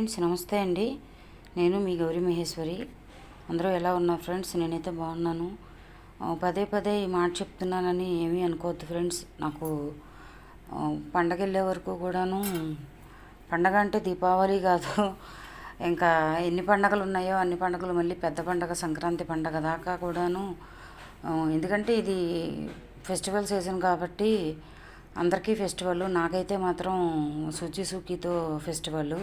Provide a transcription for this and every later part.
Friends నమస్తే అండి. నేను మీ గౌరీ మహేశ్వరి. అందరూ ఎలా ఉన్నారు ఫ్రెండ్స్? నేనైతే బాగున్నాను. పదే పదే ఈ మాట చెప్తున్నానని ఏమీ అనుకోవద్దు ఫ్రెండ్స్. నాకు పండగ వెళ్ళే వరకు కూడాను పండగ అంటే దీపావళి కాదు. ఇంకా ఎన్ని పండగలు ఉన్నాయో అన్ని పండగలు మళ్ళీ పెద్ద పండగ సంక్రాంతి పండగ దాకా కూడాను ఎందుకంటే ఇది ఫెస్టివల్ సీజన్ కాబట్టి అందరికీ ఫెస్టివల్. నాకైతే మాత్రం సుచి సుఖితో ఫెస్టివల్.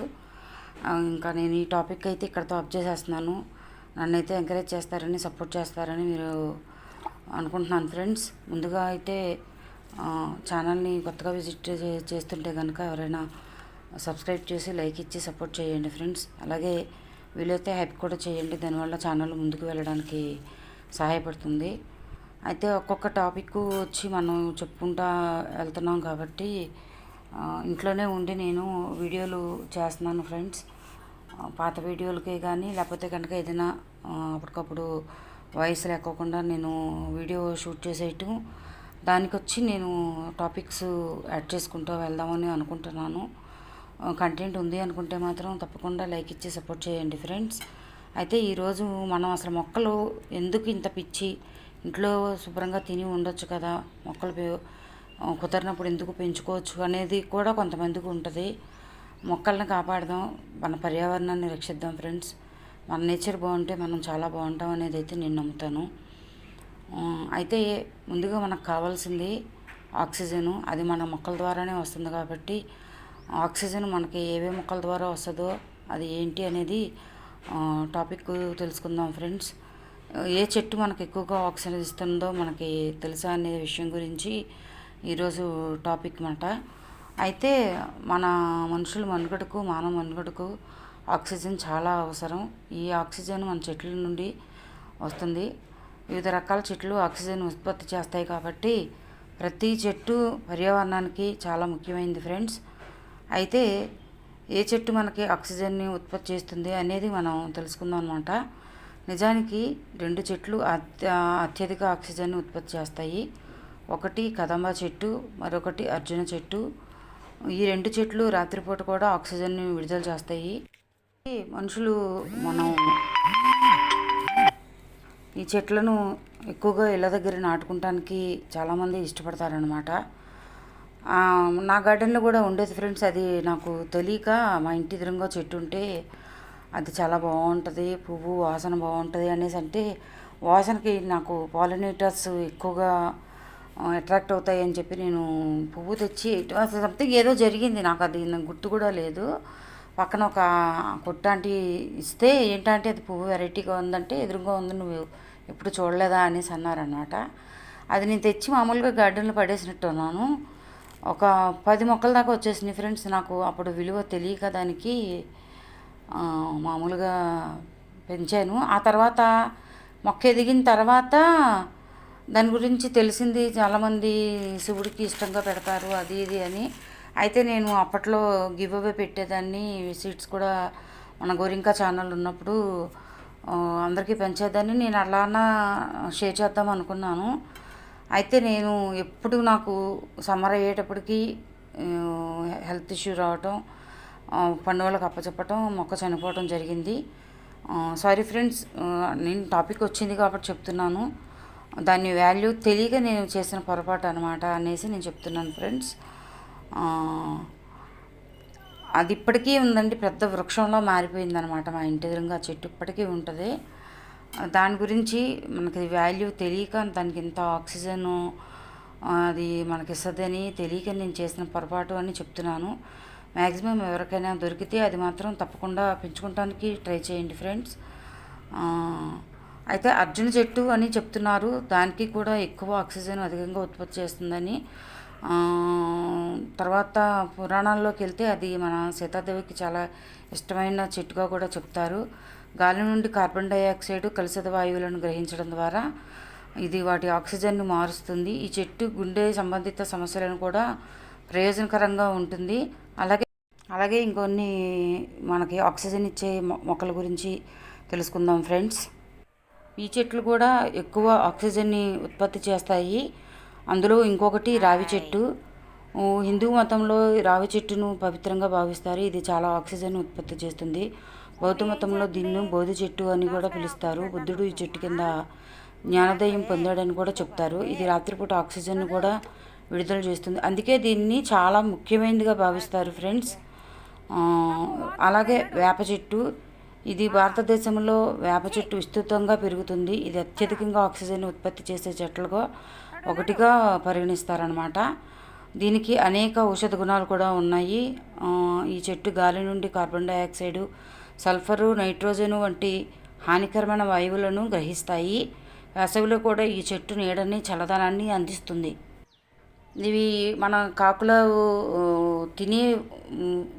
ఇంకా నేను ఈ టాపిక్ అయితే ఇక్కడతో ఆఫ్ చేసేస్తున్నాను. నన్నైతే ఎంకరేజ్ చేస్తారని సపోర్ట్ చేస్తారని మీరు అనుకుంటున్నాను ఫ్రెండ్స్ ముందుగా అయితే ఛానల్ని కొత్తగా విజిట్ చే- చేస్తుంటే కనుక ఎవరైనా సబ్స్క్రైబ్ చేసి లైక్ ఇచ్చి సపోర్ట్ చేయండి ఫ్రెండ్స్ అలాగే వీలైతే హెల్ప్ కూడా చేయండి. దానివల్ల ఛానల్ ముందుకు వెళ్ళడానికి సహాయపడుతుంది. అయితే ఒక్కొక్క టాపిక్ వచ్చి మనం చెప్పుకుంటా వెళ్తున్నాం కాబట్టి ఇంట్లోనే ఉండి నేను వీడియోలు చేస్తున్నాను ఫ్రెండ్స్. పాత వీడియోలకే కానీ లేకపోతే కనుక ఏదైనా అప్పటికప్పుడు వాయిస్ లేకోకుండా నేను వీడియో షూట్ చేసేయటం దానికి వచ్చి నేను టాపిక్స్ యాడ్ చేసుకుంటూ వెళ్దామని అనుకుంటున్నాను. కంటెంట్ ఉంది అనుకుంటే మాత్రం తప్పకుండా లైక్ ఇచ్చి సపోర్ట్ చేయండి ఫ్రెండ్స్. అయితే ఈరోజు మనం అసలు మొక్కలు ఎందుకు ఇంత పిచ్చి ఇంట్లో శుభ్రంగా తిని ఉండొచ్చు కదా మొక్కలు కుదరినప్పుడు ఎందుకు పెంచుకోవచ్చు అనేది కూడా కొంతమందికి ఉంటుంది. మొక్కల్ని కాపాడదాం మన పర్యావరణాన్ని రక్షిద్దాం ఫ్రెండ్స్. మన నేచర్ బాగుంటే మనం చాలా బాగుంటాం అనేది అయితే నేను నమ్ముతాను. అయితే ముందుగా మనకు కావాల్సింది ఆక్సిజను. అది మన మొక్కల ద్వారానే వస్తుంది కాబట్టి ఆక్సిజన్ మనకి ఏవే మొక్కల ద్వారా వస్తుందో అది ఏంటి అనేది టాపిక్ తెలుసుకుందాం ఫ్రెండ్స్. ఏ చెట్టు మనకు ఎక్కువగా ఆక్సిజన్ ఇస్తుందో మనకి తెలుసా అనే విషయం గురించి ఈరోజు టాపిక్ మాట. అయితే మన మనుషుల మనుగడకు మానవ మనుగడకు ఆక్సిజన్ చాలా అవసరం. ఈ ఆక్సిజన్ మన చెట్ల నుండి వస్తుంది. వివిధ రకాల చెట్లు ఆక్సిజన్ ఉత్పత్తి చేస్తాయి కాబట్టి ప్రతి చెట్టు పర్యావరణానికి చాలా ముఖ్యమైనది ఫ్రెండ్స్. అయితే ఏ చెట్టు మనకి ఆక్సిజన్ని ఉత్పత్తి చేస్తుంది అనేది మనం తెలుసుకుందాం అనమాట నిజానికి రెండు చెట్లు అత్య అత్యధిక ఆక్సిజన్ని ఉత్పత్తి చేస్తాయి. ఒకటి కదంబ చెట్టు మరొకటి అర్జున చెట్టు. ఈ రెండు చెట్లు రాత్రిపూట కూడా ఆక్సిజన్ని విడుదల చేస్తాయి. మనుషులు మనం ఈ చెట్లను ఎక్కువగా ఇళ్ళ దగ్గర నాటుకుంటానికి చాలామంది ఇష్టపడతారనమాట నా గార్డెన్లో కూడా ఉండేది ఫ్రెండ్స్ అది నాకు తెలియక మా ఇంటి ఎదురుగా చెట్టు ఉంటే అది చాలా బాగుంటుంది పువ్వు వాసన బాగుంటుంది అనేసి అంటే వాసనకి నాకు పాలినేటర్స్ ఎక్కువగా అట్రాక్ట్ అవుతాయి అని చెప్పి నేను పువ్వు తెచ్చి అసలు సంథింగ్ ఏదో జరిగింది. నాకు అది గుర్తు కూడా లేదు. పక్కన ఒక కొట్టాంటి ఇస్తే ఏంటంటే అది పువ్వు వెరైటీగా ఉందంటే ఎదురుగా ఉంది నువ్వు ఎప్పుడు చూడలేదా అనేసి అన్నారనమాట అది నేను తెచ్చి మామూలుగా గార్డెన్లో పడేసినట్టు ఉన్నాను ఒక పది మొక్కల దాకా వచ్చేసినాయి ఫ్రెండ్స్. నాకు అప్పుడు విలువ తెలియక దానికి మామూలుగా పెంచాను. ఆ తర్వాత మొక్క ఎదిగిన తర్వాత దాని గురించి తెలిసింది చాలామంది శివుడికి ఇష్టంగా పెడతారు అది ఇది అని. అయితే నేను అప్పట్లో గివ్ అవే పెట్టేదాన్ని. సీట్స్ కూడా మన గోరింకా ఛానల్ ఉన్నప్పుడు అందరికీ పెంచేదాన్ని. నేను అలానా షేర్ చేద్దాం అనుకున్నాను. అయితే నేను ఎప్పుడు నాకు సమ్మర్ అయ్యేటప్పటికి హెల్త్ ఇష్యూ రావటం పండుగలకు అప్పచెప్పటం మొక్క చనిపోవటం జరిగింది. సారీ ఫ్రెండ్స్ నేను టాపిక్ వచ్చింది కాబట్టి చెప్తున్నాను. దాని వాల్యూ తెలియక నేను చేసిన పొరపాటు అనమాట అనేసి నేను చెప్తున్నాను ఫ్రెండ్స్. అది ఇప్పటికీ ఉందండి. పెద్ద వృక్షంలో మారిపోయిందనమాట మా ఇంటి ఎదురుగా చెట్టు ఇప్పటికీ ఉంటుంది. దాని గురించి మనకి వాల్యూ తెలియక దానికి ఇంత ఆక్సిజన్ అది మనకి ఇస్తుందని తెలియక నేను చేసిన పొరపాటు అని చెప్తున్నాను. మ్యాక్సిమం ఎవరికైనా దొరికితే అది మాత్రం తప్పకుండా పెంచుకోవడానికి ట్రై చేయండి ఫ్రెండ్స్. అయితే అర్జున చెట్టు అని చెప్తున్నారు. దానికి కూడా ఎక్కువ ఆక్సిజన్ అధికంగా ఉత్పత్తి చేస్తుందని. తర్వాత పురాణాల్లోకి వెళ్తే అది మన సీతాదేవికి చాలా ఇష్టమైన చెట్టుగా కూడా చెప్తారు. గాలి నుండి కార్బన్ డైఆక్సైడ్ కలుషిత వాయువులను గ్రహించడం ద్వారా ఇది వాటి ఆక్సిజన్ను మారుస్తుంది. ఈ చెట్టు గుండె సంబంధిత సమస్యలను కూడా ప్రయోజనకరంగా ఉంటుంది. అలాగే అలాగే ఇంకొన్ని మనకి ఆక్సిజన్ ఇచ్చే మొ- మొక్కల గురించి తెలుసుకుందాం ఫ్రెండ్స్. ఈ చెట్లు కూడా ఎక్కువ ఆక్సిజన్ని ఉత్పత్తి చేస్తాయి. అందులో ఇంకొకటి రావి చెట్టు. హిందూ మతంలో రావి చెట్టును పవిత్రంగా భావిస్తారు. ఇది చాలా ఆక్సిజన్ ఉత్పత్తి చేస్తుంది. బౌద్ధ మతంలో దీన్ని బోధి చెట్టు అని కూడా పిలుస్తారు. బుద్ధుడు ఈ చెట్టు కింద జ్ఞానోదయం పొందాడని కూడా చెప్తారు. ఇది రాత్రిపూట ఆక్సిజన్ కూడా విడుదల చేస్తుంది. అందుకే దీన్ని చాలా ముఖ్యమైనదిగా భావిస్తారు ఫ్రెండ్స్. అలాగే వేప చెట్టు. ఇది భారతదేశంలో వేప చెట్టు విస్తృతంగా పెరుగుతుంది. ఇది అత్యధికంగా ఆక్సిజన్ ఉత్పత్తి చేసే చెట్లుగా ఒకటిగా పరిగణిస్తారనమాట దీనికి అనేక ఔషధ గుణాలు కూడా ఉన్నాయి. ఈ చెట్టు గాలి నుండి కార్బన్ డైఆక్సైడు సల్ఫరు నైట్రోజన్ వంటి హానికరమైన వాయువులను గ్రహిస్తాయి. వేసవిలో కూడా ఈ చెట్టు నీడని చల్లదనాన్ని అందిస్తుంది. ఇవి మన కాకుల తిని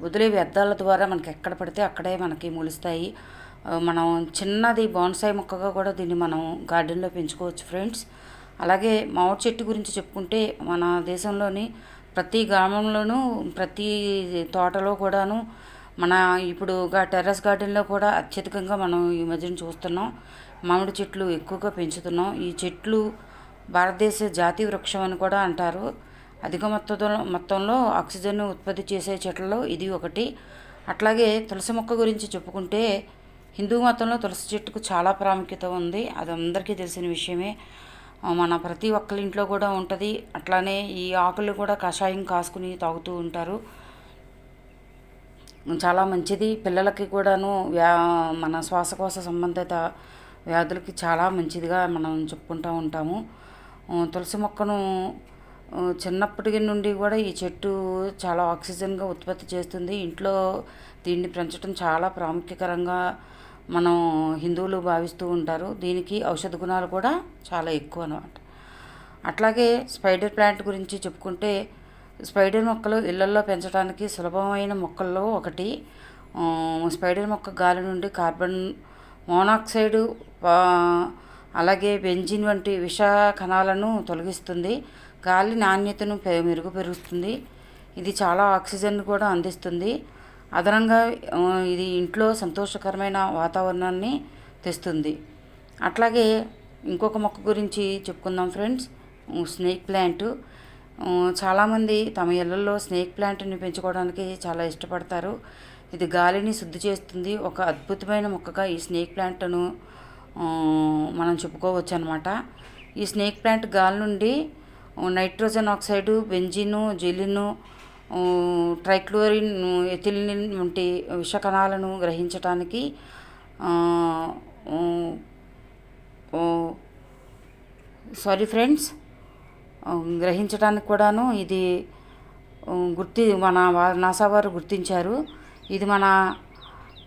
వదిలే వ్యర్థాల ద్వారా మనకి ఎక్కడ పడితే అక్కడే మనకి మొలుస్తాయి. మనం చిన్నది బాన్సాయి మొక్కగా కూడా దీన్ని మనం గార్డెన్లో పెంచుకోవచ్చు ఫ్రెండ్స్. అలాగే మామిడి చెట్టు గురించి చెప్పుకుంటే మన దేశంలోని ప్రతి గ్రామంలోనూ ప్రతి తోటలో కూడాను మన ఇప్పుడు టెర్రస్ గార్డెన్లో కూడా అత్యధికంగా మనం ఈ మధ్యన చూస్తున్నాం. మామిడి చెట్లు ఎక్కువగా పెంచుతున్నాం. ఈ చెట్లు భారతదేశ జాతీయ వృక్షం అని కూడా అంటారు. అధిక మొత్తంలో మొత్తంలో ఆక్సిజన్ ఉత్పత్తి చేసే చెట్లలో ఇది ఒకటి. అట్లాగే తులసి మొక్క గురించి చెప్పుకుంటే హిందూ మతంలో తులసి చెట్టుకు చాలా ప్రాముఖ్యత ఉంది. అది అందరికీ తెలిసిన విషయమే. మన ప్రతి ఒక్కరి ఇంట్లో కూడా ఉంటుంది. అట్లానే ఈ ఆకులు కూడా కషాయం కాసుకుని తాగుతూ ఉంటారు. చాలా మంచిది. పిల్లలకి కూడాను వ్యా మన శ్వాసకోశ సంబంధిత వ్యాధులకి చాలా మంచిదిగా మనం చెప్పుకుంటూ ఉంటాము. తులసి మొక్కను చిన్నప్పటి నుండి కూడా ఈ చెట్టు చాలా ఆక్సిజన్గా ఉత్పత్తి చేస్తుంది. ఇంట్లో దీన్ని పెంచడం చాలా ప్రాముఖ్యకరంగా మనం హిందువులు భావిస్తూ ఉంటారు. దీనికి ఔషధ గుణాలు కూడా చాలా ఎక్కువ అన్నమాట. అట్లాగే స్పైడర్ ప్లాంట్ గురించి చెప్పుకుంటే స్పైడర్ మొక్కలు ఇళ్ళల్లో పెంచడానికి సులభమైన మొక్కల్లో ఒకటి. స్పైడర్ మొక్క గాలి నుండి కార్బన్ మోనాక్సైడ్ అలాగే బెంజిన్ వంటి విష కణాలను తొలగిస్తుంది. గాలి నాణ్యతను పె- మెరుగుపరుస్తుంది ఇది చాలా ఆక్సిజన్ కూడా అందిస్తుంది. అదనంగా ఇది ఇంట్లో సంతోషకరమైన వాతావరణాన్ని తెస్తుంది. అట్లాగే ఇంకొక మొక్క గురించి చెప్పుకుందాం ఫ్రెండ్స్. Snake plant. చాలామంది తమ ఇళ్ళలో స్నేక్ ప్లాంట్ని పెంచుకోవడానికి చాలా ఇష్టపడతారు. ఇది గాలిని శుద్ధి చేస్తుంది. ఒక అద్భుతమైన మొక్కగా ఈ స్నేక్ ప్లాంట్ను మనం చెప్పుకోవచ్చు అనమాట ఈ స్నేక్ ప్లాంట్ గాలి నుండి nitrogen oxide benzene xylene trichloroethylene వంటి విష కణాలను సారీ ఫ్రెండ్స్ గ్రహించడానికి కూడాను ఇది గుర్తి మన నాసా వారు గుర్తించారు. ఇది మన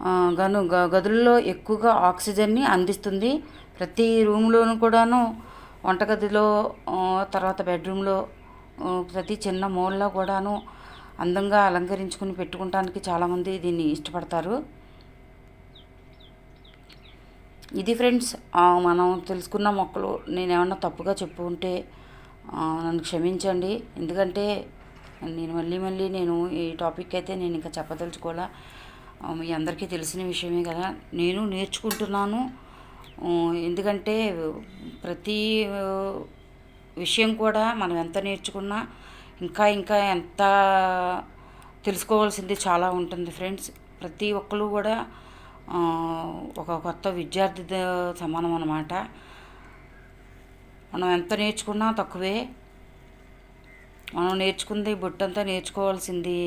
గను గ- గదుల్లో ఎక్కువగా ఆక్సిజన్ని అందిస్తుంది. ప్రతి రూమ్లోనూ కూడాను వంటగదిలో తర్వాత బెడ్రూమ్లో ప్రతి చిన్న మూలలో కూడాను అందంగా అలంకరించుకుని పెట్టుకోవటానికి చాలామంది దీన్ని ఇష్టపడతారు. ఇది ఫ్రెండ్స్ మనం తెలుసుకున్న మొక్కలు నేను ఏమన్నా తప్పుగా చెప్పు ఉంటే నన్ను క్షమించండి. ఎందుకంటే నేను మళ్ళీ మళ్ళీ నేను ఈ టాపిక్ అయితే నేను ఇంకా చెప్పదలుచుకోవాలా మీ అందరికీ తెలిసిన విషయమే కదా. నేను నేర్చుకుంటున్నాను. ఎందుకంటే ప్రతి విషయం కూడా మనం ఎంత నేర్చుకున్నా ఇంకా ఇంకా ఎంత తెలుసుకోవాల్సింది చాలా ఉంటుంది ఫ్రెండ్స్. ప్రతి ఒక్కరు కూడా ఒక కొత్త విద్యార్థి సమానం అన్నమాట. మనం ఎంత నేర్చుకున్నా తక్కువే. మనం నేర్చుకుంది బుట్టంతా నేర్చుకోవాల్సింది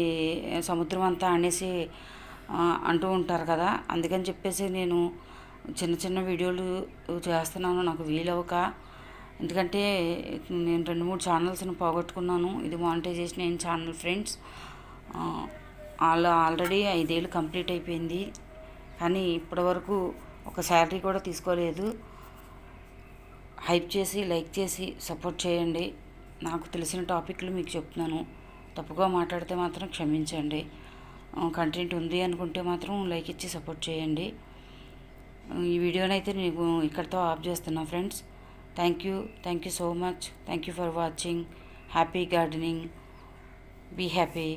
సముద్రం అంతా అనేసి అంటూ ఉంటారు కదా. అందుకని చెప్పేసి నేను చిన్న చిన్న వీడియోలు చేస్తున్నాను నాకు వీలవక ఎందుకంటే నేను రెండు మూడు ఛానల్స్ని పోగొట్టుకున్నాను. ఇది మానిటైజేషన్ అయిన ఛానల్ ఫ్రెండ్స్. ఆల్ ఆల్రెడీ ఐదేళ్ళు కంప్లీట్ అయిపోయింది. కానీ ఇప్పటివరకు ఒక శాలరీ కూడా తీసుకోలేదు. హైప్ చేసి లైక్ చేసి సపోర్ట్ చేయండి. నాకు తెలిసిన టాపిక్లు మీకు చెప్తున్నాను. తప్పుగా మాట్లాడితే మాత్రం క్షమించండి. కంటెంట్ ఉంది అనుకుంటే మాత్రం లైక్ ఇచ్చి సపోర్ట్ చేయండి. ఈ వీడియోనైతే నేను ఇక్కడితో ఆఫ్ చేస్తున్నా friends. Thank you thank you so much thank you for watching happy gardening be happy